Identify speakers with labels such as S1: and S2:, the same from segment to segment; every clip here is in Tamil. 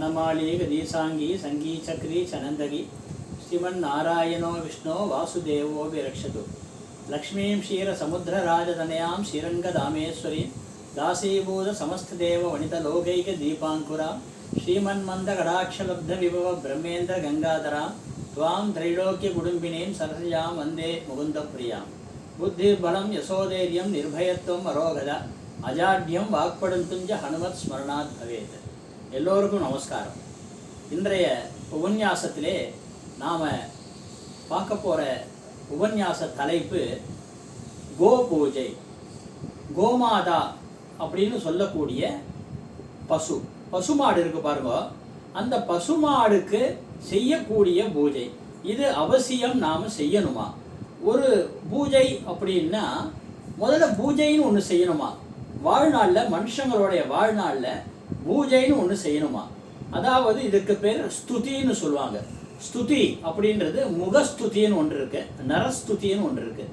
S1: వనమాళీక దీసాంగి సంగీచక్రీ చనందగి శ్రీమన్నారాయణో విష్ణో వాసుదేవో విరక్షతు లక్ష్మీం క్షీర సముద్రరాజతనయాం శ్రీరంగదామేశ్వరీం దాసీభూత సమస్తదేవ వనిత లోకైక దీపాంకురా శ్రీమన్మంద కడాక్షలబ్ధ విభవ బ్రహ్మేంద్ర గంగాధరా త్వాం త్రైలోక్య కుడుంబినీం సరసయాం వందే ముకుందప్రియాం బుద్ధిర్బలం యశోధైర్యం నిర్భయత్వం అరోగద అజాఢ్యం వాక్పడంతుం చ హనుమత్ స్మరణాత్ భవేత్ எல்லோருக்கும் நமஸ்காரம். இன்றைய உபன்யாசத்திலே நாம் பார்க்க போகிற உபன்யாச தலைப்பு கோ பூஜை கோமாதா அப்படின்னு சொல்லக்கூடிய பசு. பசுமாடு இருக்கு பாருங்க. அந்த பசுமாடுக்கு செய்யக்கூடிய பூஜை. இது அவசியம் நாம் செய்யணுமா? ஒரு பூஜை அப்படின்னா முதல்ல பூஜைன்னு ஒன்று செய்யணுமா? வாழ்நாளில் மனுஷங்களுடைய வாழ்நாளில் பூஜைன்னு ஒன்று செய்யணுமா? அதாவது இதுக்கு பேர் ஸ்துதின்னு சொல்லுவாங்க. ஸ்துதி அப்படின்றது முகஸ்துதின்னு ஒன்று இருக்கு நரஸ்துதின்னு ஒன்று இருக்கு.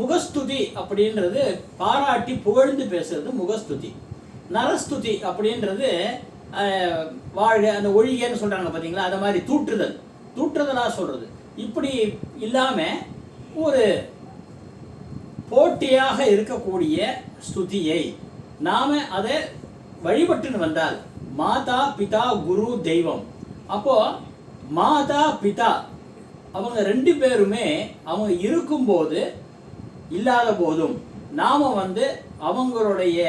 S1: முகஸ்துதி அப்படின்றது பாராட்டி புகழ்ந்து பேசுறது முகஸ்துதி. நரஸ்துதி அப்படின்றது வாழ்க அந்த ஒழிகன்னு சொல்றாங்க பார்த்தீங்களா அதை மாதிரி தூற்றுதல். தூற்றுதலாக சொல்றது. இப்படி இல்லாமல் ஒரு போட்டியாக இருக்கக்கூடிய ஸ்துதியை நாம் அதை வழிபட்டுன்னு வந்தால் மாதா பிதா குரு தெய்வம். அப்போ மாதா பிதா அவங்க ரெண்டு பேருமே அவங்க இருக்கும்போது இல்லாத போதும் நாம வந்து அவங்களுடைய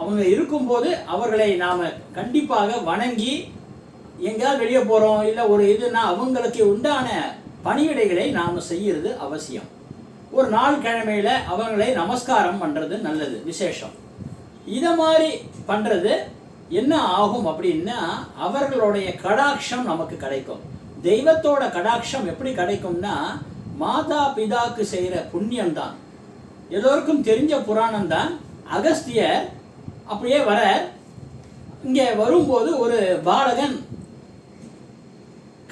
S1: அவங்க இருக்கும்போது அவர்களை நாம கண்டிப்பாக வணங்கி எங்கேயாவது வெளியே போறோம் இல்லை ஒரு இதுனா அவங்களுக்கு உண்டான பணிவிடைகளை நாம செய்யறது அவசியம். ஒரு நாள் கிழமையில அவங்களை நமஸ்காரம் பண்றது நல்லது விசேஷம். இதை மாதிரி பண்ணுறது என்ன ஆகும் அப்படின்னா அவர்களுடைய கடாட்சம் நமக்கு கிடைக்கும். தெய்வத்தோட கடாட்சம் எப்படி கிடைக்கும்னா மாதா பிதாக்கு செய்கிற புண்ணியம்தான். எல்லோருக்கும் தெரிஞ்ச புராணம் தான் அகஸ்தியர் அப்படியே வர இங்கே வரும்போது ஒரு பாலகன்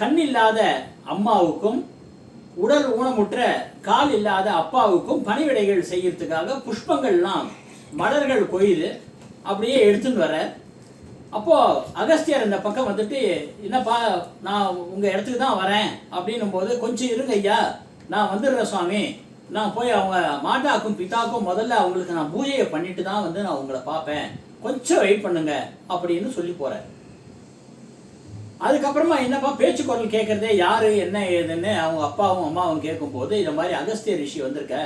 S1: கண் இல்லாத அம்மாவுக்கும் உடல் ஊனமுற்ற கால் இல்லாத அப்பாவுக்கும் பணிவிடைகள் செய்யறதுக்காக புஷ்பங்கள்லாம் மலர்கள் கொய்து அப்படியே எடுத்துன்னு வர அப்போது அகஸ்தியர் இந்த பக்கம் வந்துட்டு என்னப்பா நான் உங்கள் இடத்துக்கு தான் வரேன். அப்படின்னும் போது கொஞ்சம் இருங்க ஐயா நான் வந்துடுறேன் சுவாமி. நான் போய் அவங்க மாட்டாக்கும் பிதாக்கும் முதல்ல அவங்களுக்கு நான் பூஜையை பண்ணிட்டு தான் வந்து நான் உங்களை பார்ப்பேன். கொஞ்சம் வெயிட் பண்ணுங்க அப்படின்னு சொல்லி போகிறேன் அதுக்கப்புறமா என்னப்பா பேச்சு குரல் கேட்குறதே யாரு என்ன ஏதுன்னு அவங்க அப்பாவும் அம்மாவும் கேட்கும்போது இந்த மாதிரி அகஸ்திய ரிஷி வந்திருக்க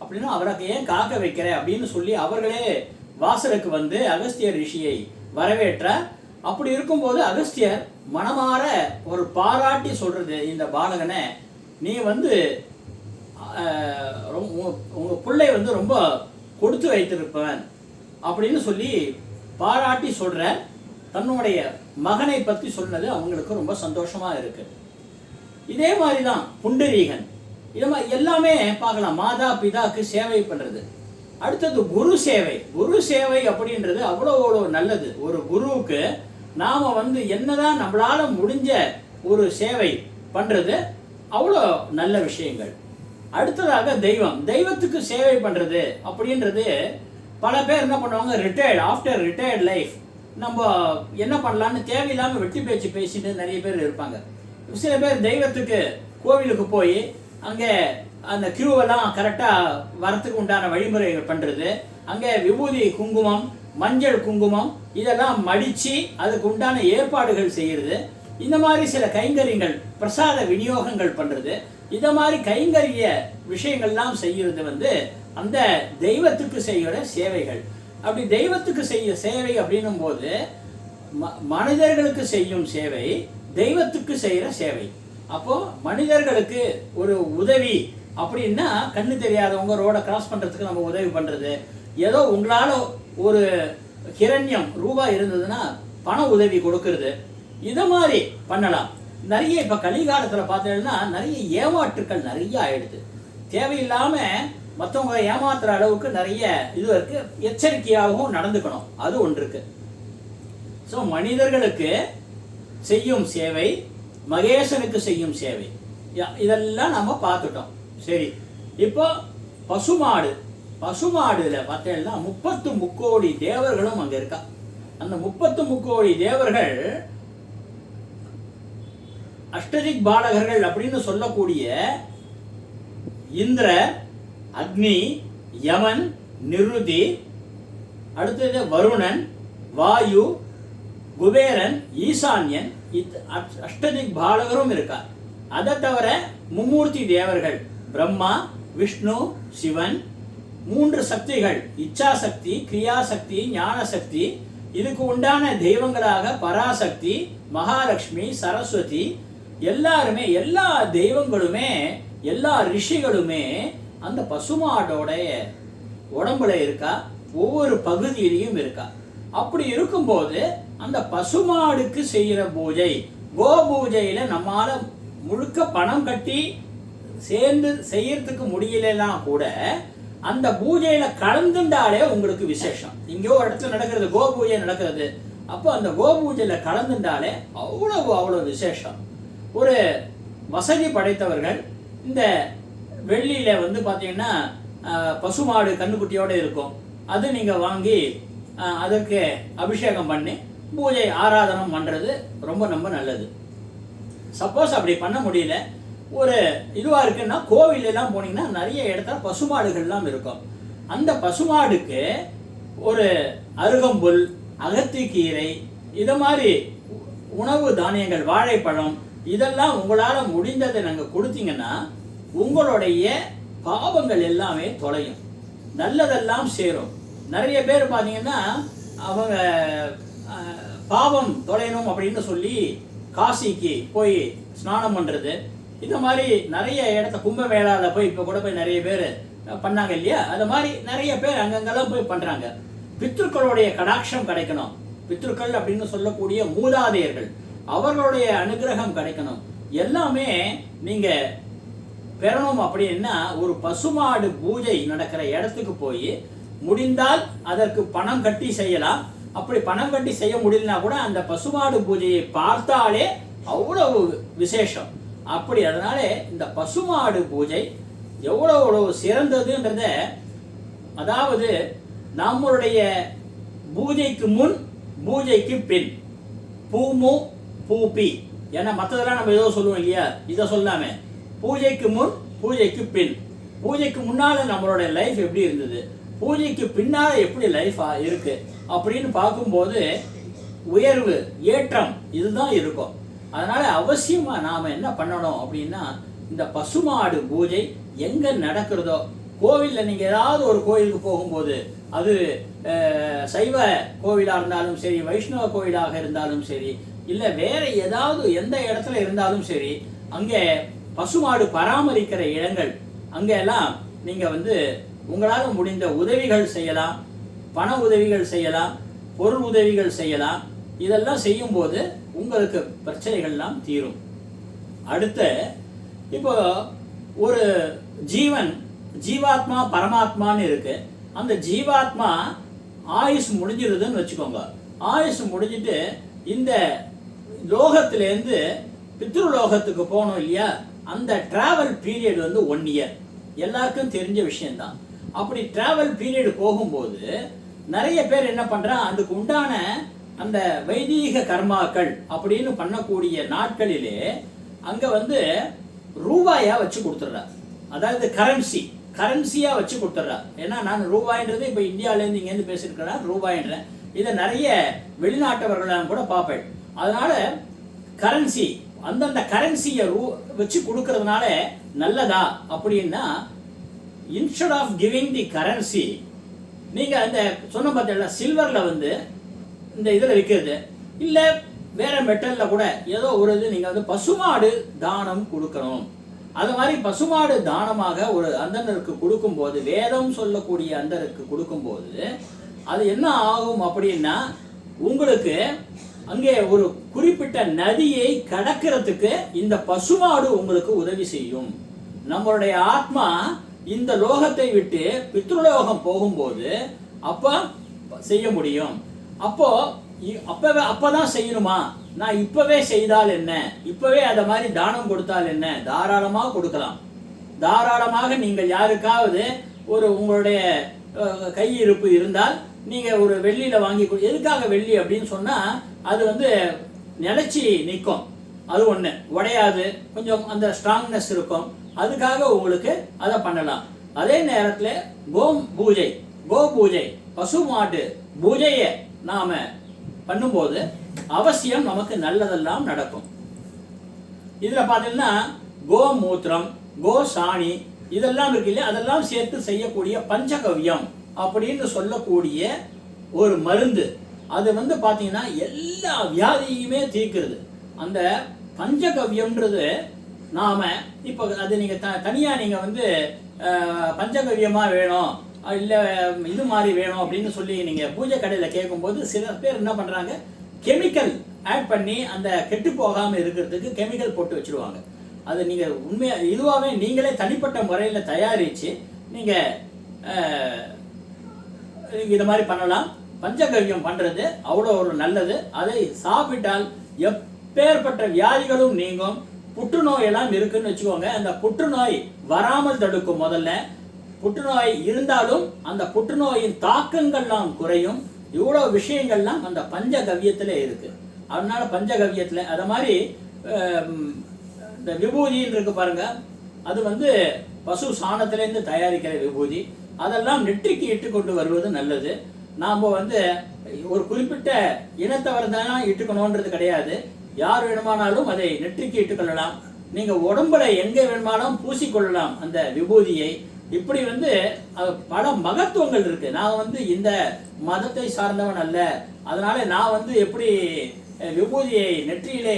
S1: அப்படின்னா அவருக்கு ஏன் காக்க வைக்கிற அப்படின்னு சொல்லி அவர்களே வாசலுக்கு வந்து அகஸ்திய ரிஷியை வரவேற்ற அப்படி இருக்கும்போது அகஸ்தியர் மனமாற ஒரு பாராட்டி சொல்றது இந்த பாலகனை நீ வந்து ரொம்ப- உங்க- பிள்ளை வந்து ரொம்ப கொடுத்து வைத்திருப்பவன் அப்படின்னு சொல்லி பாராட்டி சொல்ற தன்னுடைய மகனை பத்தி சொன்னது அவங்களுக்கு ரொம்ப சந்தோஷமா இருக்கு. இதே மாதிரி தான் புண்டரீகன். இது மாதிரி எல்லாமே பார்க்கலாம். மாதா பிதாக்கு சேவை பண்ணுறது அடுத்தது குரு சேவை. குரு சேவை அப்படின்றது அவ்வளோ அவ்வளோ நல்லது. ஒரு குருவுக்கு நாம் வந்து என்னதான் நம்மளால முடிஞ்ச ஒரு சேவை பண்ணுறது அவ்வளோ நல்ல விஷயங்கள். அடுத்ததாக தெய்வம். தெய்வத்துக்கு சேவை பண்ணுறது அப்படின்றது பல பேர் என்ன பண்ணுவாங்க? ரிட்டையர்ட் ஆஃப்டர் ரிட்டையர்ட் லைஃப் நம்ம என்ன பண்ணலான்னு தேவையில்லாமல் வெட்டி பேச்சு பேசிட்டு நிறைய பேர் இருப்பாங்க. சில பேர் தெய்வத்துக்கு கோவிலுக்கு போய் அங்கே அந்த கியூவெல்லாம் கரெக்டாக வரத்துக்கு உண்டான வழிமுறைகள் பண்ணுறது அங்கே விபூதி குங்குமம் மஞ்சள் குங்குமம் இதெல்லாம் மடித்து அதுக்கு உண்டான ஏற்பாடுகள் செய்கிறது இந்த மாதிரி சில கைங்கரியங்கள் பிரசாத விநியோகங்கள் பண்ணுறது இந்த மாதிரி கைங்கரிய விஷயங்கள்லாம் செய்கிறது வந்து அந்த தெய்வத்துக்கு செய்கிற சேவைகள். அப்படி தெய்வத்துக்கு செய்ய சேவை அப்படின்னும் போது ம- மனிதர்களுக்கு செய்யும் சேவை தெய்வத்துக்கு செய்கிற சேவை. அப்போ மனிதர்களுக்கு ஒரு உதவி அப்படின்னா கண்ணு தெரியாதவங்க ரோட கிராஸ் பண்றதுக்கு நம்ம உதவி பண்றது. ஏதோ உங்களால ஒரு கிரண்யம் ரூபாய் இருந்ததுன்னா பண உதவி கொடுக்கறது. இத மாதிரி பண்ணலாம். நிறைய இப்ப கலிகாலத்துல பார்த்தீங்கன்னா நிறைய ஏமாற்றுக்கள் நிறைய ஆயிடுது. தேவையில்லாம மற்றவங்க ஏமாத்துற அளவுக்கு நிறைய இது இருக்கு. எச்சரிக்கையாகவும் நடந்துக்கணும். அது ஒன்று இருக்கு. ஸோ மனிதர்களுக்கு செய்யும் சேவை மகேசனுக்கு செய்யும் சேவை. இதெல்லாம் நம்ம பார்த்துட்டோம். சரி. இப்போ பசுமாடு. பசுமாடுல பார்த்தீங்கன்னா முப்பத்து முக்கோடி தேவர்களும் அங்க இருக்கா? அந்த முப்பத்து முக்கோடி தேவர்கள் அஷ்டதிக் பாலகர்கள் அப்படின்னு சொல்லக்கூடிய இந்திர அக்னி யமன் நிருதி அடுத்தது வருணன் வாயு குபேரன் ஈசான்யன் அஷ்டதிக் பாலகரும் இருக்கார். அதை தவிர மும்மூர்த்தி தேவர்கள் பிரம்மா விஷ்ணு சிவன் மூன்று சக்திகள் இச்சாசக்தி கிரியாசக்தி ஞானசக்தி இதுக்கு உண்டான தெய்வங்களாக பராசக்தி மகாலட்சுமி சரஸ்வதி எல்லாருமே எல்லா தெய்வங்களுமே எல்லா ரிஷிகளுமே அந்த பசுமாடோடைய உடம்புல இருக்கா? ஒவ்வொரு பகுதியிலையும் இருக்கா? அப்படி இருக்கும்போது அந்த பசுமாடுக்கு செய்கிற பூஜை. கோ பூஜையில் நம்மால் முழுக்க பணம் கட்டி சேர்ந்து செய்யறதுக்கு முடியலன்னா கூட அந்த பூஜையில கலந்துண்டாலே உங்களுக்கு விசேஷம். இங்கேயோ ஒரு இடத்துல நடக்கிறது கோ பூஜை நடக்கிறது. அப்போ அந்த கோ பூஜையில கலந்துண்டாலே அவ்வளவு அவ்வளோ விசேஷம். ஒரு வசதி படைத்தவர்கள் இந்த வெள்ளியில வந்து பார்த்தீங்கன்னா பசுமாடு கண்ணுக்குட்டியோட இருக்கும். அது நீங்கள் வாங்கி அதற்கு அபிஷேகம் பண்ணி பூஜை ஆராதனம் பண்ணுறது ரொம்ப ரொம்ப நல்லது. சப்போஸ் அப்படி பண்ண முடியல. ஒரு இதுவாக இருக்குன்னா கோவிலெல்லாம் போனீங்கன்னா நிறைய இடத்துல பசுமாடுகள்லாம் இருக்கும். அந்த பசுமாடுக்கு ஒரு அருகம்புல் அகத்திக்கீரை இதை மாதிரி உணவு தானியங்கள் வாழைப்பழம் இதெல்லாம் உங்களால் முடிந்ததை நாங்கள் கொடுத்தீங்கன்னா உங்களுடைய பாவங்கள் எல்லாமே தொலையும். நல்லதெல்லாம் சேரும். நிறைய பேர் பார்த்தீங்கன்னா அவங்க பாவம் தொலையணும் அப்படின்னு சொல்லி காசிக்கு போய் ஸ்நானம் பண்ணுறது இந்த மாதிரி நிறைய இடத்த கும்பமேளாவில் போய் இப்போ கூட போய் நிறைய பேர் பண்ணாங்க இல்லையா? அது மாதிரி நிறைய பேர் அங்கங்கெல்லாம் போய் பண்ணுறாங்க பித்ருக்களுடைய கடாட்சம் கிடைக்கணும். பித்ருக்கள் அப்படின்னு சொல்லக்கூடிய மூதாதையர்கள் அவர்களுடைய அனுகிரகம் கிடைக்கணும். எல்லாமே நீங்கள் பெறணும் அப்படின்னா ஒரு பசுமாடு பூஜை நடக்கிற இடத்துக்கு போய் முடிந்தால் அதற்கு பணம் கட்டி செய்யலாம். அப்படி பணம் கட்டி செய்ய முடியலனா கூட அந்த பசுமாடு பூஜையை பார்த்தாலே அவ்வளவு விசேஷம். அப்படி அதனால இந்த பசுமாடு பூஜை எவ்வளோ எவ்வளவு சிறந்ததுன்றத அதாவது நம்மளுடைய பூஜைக்கு முன் பூஜைக்கு பின் பூமு பூபி ஏன்னா மற்றதெல்லாம் நம்ம ஏதோ சொல்லுவோம் இல்லையா? இதை சொல்லாம. பூஜைக்கு முன் பூஜைக்கு பின். பூஜைக்கு முன்னால் நம்மளோட லைஃப் எப்படி இருந்தது? பூஜைக்கு பின்னால் எப்படி லைஃப் இருக்கு அப்படின்னு பார்க்கும்போது உயர்வு ஏற்றம் இதுதான் இருக்கும். அதனால அவசியமா நாம என்ன பண்ணணும் அப்படின்னா இந்த பசுமாடு பூஜை எங்க நடக்கிறதோ கோவில்ல நீங்கள் ஏதாவது ஒரு கோயிலுக்கு போகும்போது அது சைவ கோவிலாக இருந்தாலும் சரி வைஷ்ணவ கோவிலாக இருந்தாலும் சரி இல்லை வேற ஏதாவது எந்த இடத்துல இருந்தாலும் சரி அங்கே பசுமாடு பராமரிக்கிற இடங்கள் அங்கெல்லாம் நீங்கள் வந்து உங்களால் முடிந்த உதவிகள் செய்யலாம் பண உதவிகள் செய்யலாம் பொருள் உதவிகள் செய்யலாம். இதெல்லாம் செய்யும்போது உங்களுக்கு பிரச்சனைகள்லாம் தீரும். அடுத்து இப்போ ஒரு ஜீவன் ஜீவாத்மா பரமாத்மான்னு இருக்கு. அந்த ஜீவாத்மா ஆயுஸ் முடிஞ்சிருதுன்னு வச்சுக்கோங்க. ஆயுஸ் முடிஞ்சிட்டு இந்த லோகத்திலேருந்து பித்ருலோகத்துக்கு போகணும் இல்லையா? அந்த டிராவல் பீரியட் வந்து ஒன் இயர் எல்லாருக்கும் தெரிஞ்ச விஷயம்தான். அப்படி டிராவல் பீரியடு போகும்போது நிறைய பேர் என்ன பண்ணுறான் அதுக்கு உண்டான அந்த வைதீக கர்மாக்கள் அப்படின்னு பண்ணக்கூடிய நாட்களிலே அங்கே வந்து ரூபாயா வச்சு கொடுத்துட்றார். அதாவது கரன்சி கரன்சியாக வச்சு கொடுத்துட்றார். ஏன்னா நான் ரூபாய்ன்றது இப்போ இந்தியாவிலேருந்து இங்கேருந்து பேசியிருக்கிறேன் ரூபாயின்றேன் இதை நிறைய வெளிநாட்டவர்கள் கூட பார்ப்பேன். அதனால கரன்சி அந்தந்த கரன்சியை ரூ வச்சு கொடுக்கறதுனால நல்லதா அப்படின்னா instead of giving the currency நீங்கள் அந்த சொன்ன பார்த்தீங்களா சில்வரில் வந்து இந்த இதில் விற்கிறது இல்லை வேற மெட்டலில் கூட ஏதோ ஒரு இது நீங்கள் வந்து பசுமாடு தானம் கொடுக்கணும். அது மாதிரி பசுமாடு தானமாக ஒரு அந்தனருக்கு கொடுக்கும்போது வேதம் சொல்லக்கூடிய அந்தருக்கு கொடுக்கும்போது அது என்ன ஆகும் அப்படின்னா உங்களுக்கு அங்கே ஒரு குறிப்பிட்ட நதியை கடக்கிறதுக்கு இந்த பசுமாடு உங்களுக்கு உதவி செய்யும். நம்மளுடைய ஆத்மா இந்த லோகத்தை விட்டு பித்ருலோகம் போகும்போது அப்ப செய்ய முடியும். அப்போ இ- அப்பவே அப்பதான் செய்யணுமா? நான் இப்பவே செய்தால் என்ன? இப்பவே அதை மாதிரி தானம் கொடுத்தால் என்ன? தாராளமாக கொடுக்கலாம். தாராளமாக நீங்கள் யாருக்காவது ஒரு உங்களுடைய கையிருப்பு இருந்தால் நீங்கள் ஒரு வெள்ளியில் வாங்கி எதுக்காக வெள்ளி அப்படின்னு சொன்னால் அது வந்து நிலச்சி நிற்கும் அது ஒன்று உடையாது. கொஞ்சம் அந்த ஸ்ட்ராங்னஸ் இருக்கும். அதுக்காக உங்களுக்கு அதை பண்ணலாம். அதே நேரத்தில் கோம் பூஜை கோ பூஜை பசு மாட்டு பூஜையை நாம் பண்ணும்போது அவசியம் நமக்கு நல்லதெல்லாம் நடக்கும். இதில் பாத்தீங்கன்னா கோமூத்திரம் கோ சாணி இதெல்லாம் இருக்கு இல்லையா? அதெல்லாம் சேர்த்து செய்யக்கூடிய பஞ்சகவ்யம் அப்படின்னு சொல்லக்கூடிய ஒரு மருந்து. அது வந்து பார்த்தீங்கன்னா எல்லா வியாதியுமே தீர்க்கிறது. அந்த பஞ்சகவ்யம்ன்றது நாம இப்போ அது நீங்க த தனியா நீங்க வந்து அஹ், வேணும் இல்லை இது மாதிரி வேணும் அப்படின்னு சொல்லி நீங்க பூஜை கடையில் கேட்கும்போது சில பேர் என்ன பண்றாங்க கெமிக்கல் ஆட் பண்ணி அந்த கெட்டு போகாமல் இருக்கிறதுக்கு கெமிக்கல் போட்டு வச்சிருவாங்க. அது நீங்க உண்மையா இதுவாகவே நீங்களே தனிப்பட்ட முறையில் தயாரிச்சு நீங்க இது மாதிரி பண்ணலாம். பஞ்சகவ்யம் பண்றது அவ்வளோ ஒரு நல்லது. அதை சாப்பிட்டால் எப்பேற்பட்ட வியாதிகளும் நீங்கும். புற்றுநோய் எல்லாம் இருக்குன்னு வச்சுக்கோங்க. அந்த புற்றுநோய் வராமல் தடுக்கும் முதல்ல. புற்றுநோய் இருந்தாலும் அந்த புற்றுநோயின் தாக்கங்கள்லாம் குறையும். இவ்வளோ விஷயங்கள்லாம் அந்த பஞ்சகவியத்தில் இருக்கு. அதனால பஞ்சகவியத்தில் அதை மாதிரி இந்த விபூதின்னு இருக்கு பாருங்க. அது வந்து பசு சாணத்திலேருந்து தயாரிக்கிற விபூதி. அதெல்லாம் நெற்றிக்கு இட்டு கொண்டு வருவது நல்லது. நாம் வந்து ஒரு குறிப்பிட்ட இனத்தவர் தான் இட்டுக்கணுன்றது கிடையாது. யார் வேணுமானாலும் அதை நெற்றிக்கு இட்டுக்கொள்ளலாம் நீங்க உடம்புல எங்கே வேணுமானாலும் பூசிக்கொள்ளலாம் அந்த விபூதியை. இப்படி வந்து பல மகத்துவங்கள் இருக்கு. நான் வந்து இந்த மதத்தை சார்ந்தவன் அல்ல. அதனால நான் வந்து எப்படி விபூதியை நெற்றியிலே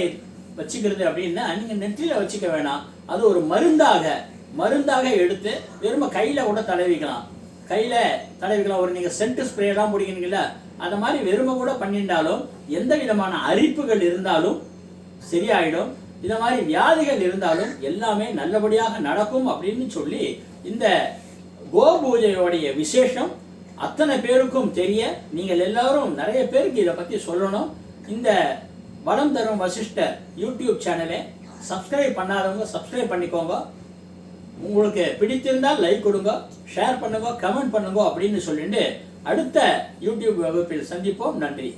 S1: வச்சுக்கிறது அப்படின்னா நீங்க நெற்றியில வச்சுக்க வேணாம். அது ஒரு மருந்தாக. மருந்தாக எடுத்து வெறும கையில கூட தடவிக்கலாம். கையில தடவிக்கலாம். ஒரு நீங்க சென்ட் ஸ்ப்ரே எல்லாம் பிடிக்கிறீங்கல்ல அந்த மாதிரி வெறுமை கூட பண்ணிட்டாலும் எந்த விதமான அரிப்புகள் இருந்தாலும் சரியாயிடும். இந்த மாதிரி வியாதிகள் இருந்தாலும் எல்லாமே நல்லபடியாக நடக்கும் அப்படின்னு சொல்லி இந்த கோபூஜையோடைய விசேஷம் அத்தனை பேருக்கும் தெரிய நீங்கள் எல்லாரும் நிறைய பேருக்கு இதை பற்றி சொல்லணும். இந்த வளம் தரும் வசிஷ்டர் யூடியூப் சேனலை சப்ஸ்கிரைப் பண்ணாதவங்க சப்ஸ்கிரைப் பண்ணிக்கோங்க. உங்களுக்கு பிடித்திருந்தால் லைக் கொடுங்க ஷேர் பண்ணுங்க கமெண்ட் பண்ணுங்க அப்படின்னு சொல்லிட்டு அடுத்த யூடியூப் வகுப்பில் சந்திப்போம். நன்றி.